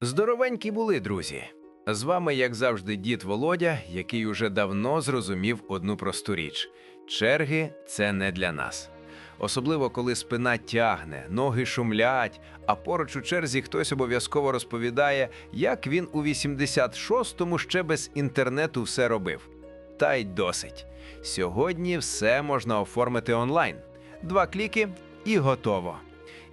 Здоровенькі були, друзі. З вами, як завжди, дід Володя, який уже давно зрозумів одну просту річ: черги це не для нас. Особливо коли спина тягне, ноги шумлять, а поруч у черзі хтось обов'язково розповідає, як він у 86-му ще без інтернету все робив. Та й досить. Сьогодні все можна оформити онлайн. Два кліки і готово.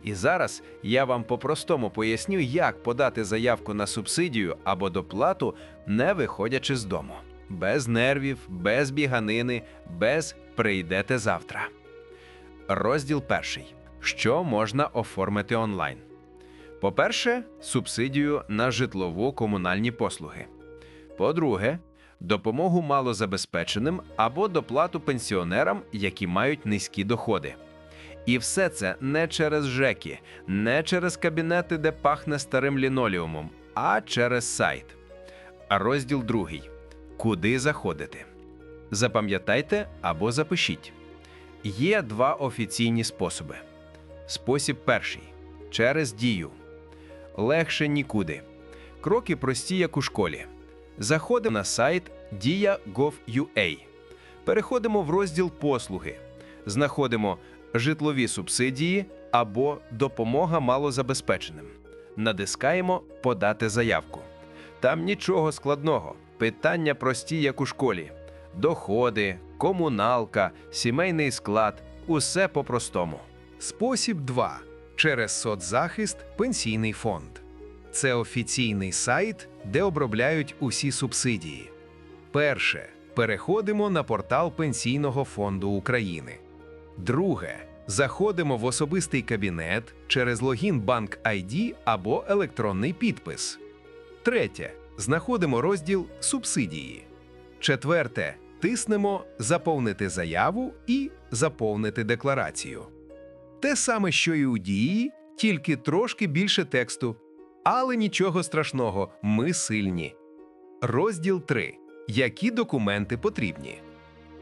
І зараз я вам по-простому поясню, як подати заявку на субсидію або доплату, не виходячи з дому. Без нервів, без біганини, без прийдете завтра. Розділ перший. Що можна оформити онлайн? По-перше, субсидію на житлово-комунальні послуги. По-друге, допомогу малозабезпеченим або доплату пенсіонерам, які мають низькі доходи. І все це не через ЖЕКи, не через кабінети, де пахне старим лінолеумом, а через сайт. Розділ другий. Куди заходити? Запам'ятайте або запишіть. Є два офіційні способи. Спосіб перший через дію. Легше нікуди. Кроки прості, як у школі. Заходимо на сайт dia.gov.ua. Переходимо в розділ Послуги. Знаходимо житлові субсидії або допомога малозабезпеченим. Натискаємо Подати заявку. Там нічого складного. Питання прості, як у школі: доходи, комуналка, сімейний склад усе по-простому. Спосіб 2. Через соцзахист Пенсійний фонд. Це офіційний сайт, де обробляють усі субсидії. Перше. Переходимо на портал Пенсійного фонду України. Друге. Заходимо в особистий кабінет через логін Банк ID або електронний підпис. Третє. Знаходимо розділ Субсидії. Четверте. Тиснемо Заповнити заяву і Заповнити декларацію. Те саме, що і у дії, тільки трошки більше тексту. Але нічого страшного, ми сильні. Розділ 3. Які документи потрібні?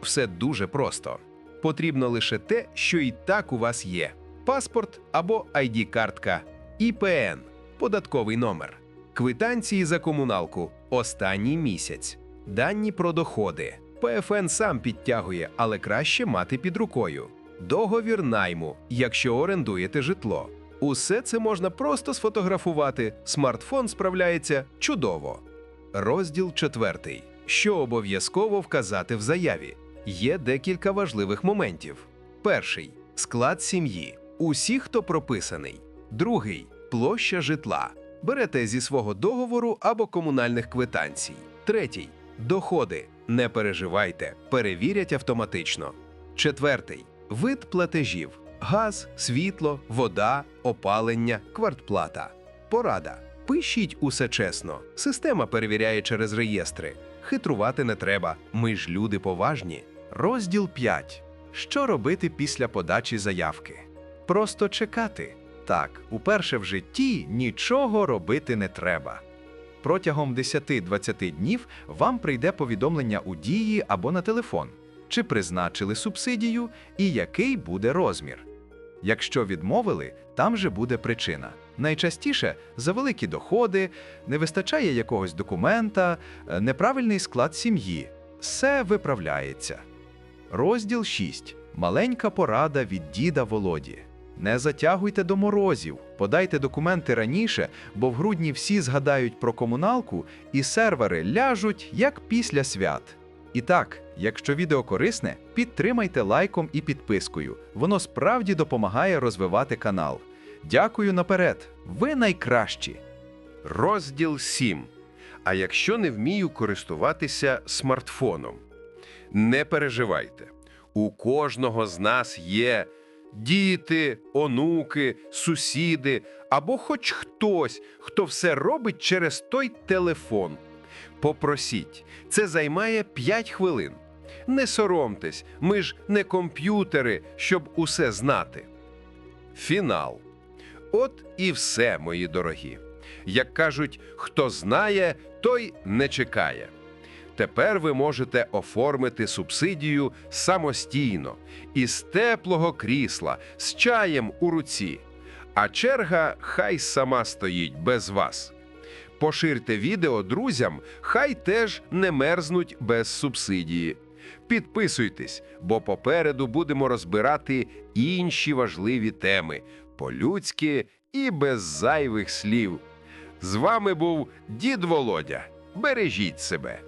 Все дуже просто. Потрібно лише те, що і так у вас є: паспорт або ID-картка, ІПН, податковий номер, квитанції за комуналку, останній місяць, дані про доходи. ПФН сам підтягує, але краще мати під рукою. Договір найму, якщо орендуєте житло. Усе це можна просто сфотографувати. Смартфон справляється чудово. Розділ четвертий. Що обов'язково вказати в заяві? Є декілька важливих моментів. Перший склад сім'ї. Усі, хто прописаний. Другий площа житла. Берете зі свого договору або комунальних квитанцій. Третій доходи. Не переживайте, перевірять автоматично. Четвертий вид платежів: газ, світло, вода, опалення, квартплата. Порада. Пишіть усе чесно. Система перевіряє через реєстри. Хитрувати не треба. Ми ж люди поважні. Розділ 5. Що робити після подачі заявки? Просто чекати. Так, уперше в житті нічого робити не треба. Протягом 10-20 днів вам прийде повідомлення у дії або на телефон, чи призначили субсидію і який буде розмір. Якщо відмовили, там же буде причина. Найчастіше за великі доходи, не вистачає якогось документа, е, неправильний склад сім'ї. Все виправляється. Розділ 6. Маленька порада від діда Володі. Не затягуйте до морозів, подайте документи раніше, бо в грудні всі згадають про комуналку і сервери ляжуть як після свят. І так, якщо відео корисне, підтримайте лайком і підпискою. Воно справді допомагає розвивати канал. Дякую наперед. Ви найкращі. Розділ 7. А якщо не вмію користуватися смартфоном? Не переживайте. У кожного з нас є діти, онуки, сусіди або хоч хтось, хто все робить через той телефон. Попросіть, це займає 5 хвилин. Не соромтесь, ми ж не комп'ютери, щоб усе знати. Фінал. От і все, мої дорогі. Як кажуть, хто знає, той не чекає. Тепер ви можете оформити субсидію самостійно, із теплого крісла, з чаєм у руці. А черга хай сама стоїть без вас. Поширте відео друзям, хай теж не мерзнуть без субсидії. Підписуйтесь, бо попереду будемо розбирати інші важливі теми по-людськи і без зайвих слів. З вами був дід Володя. Бережіть себе.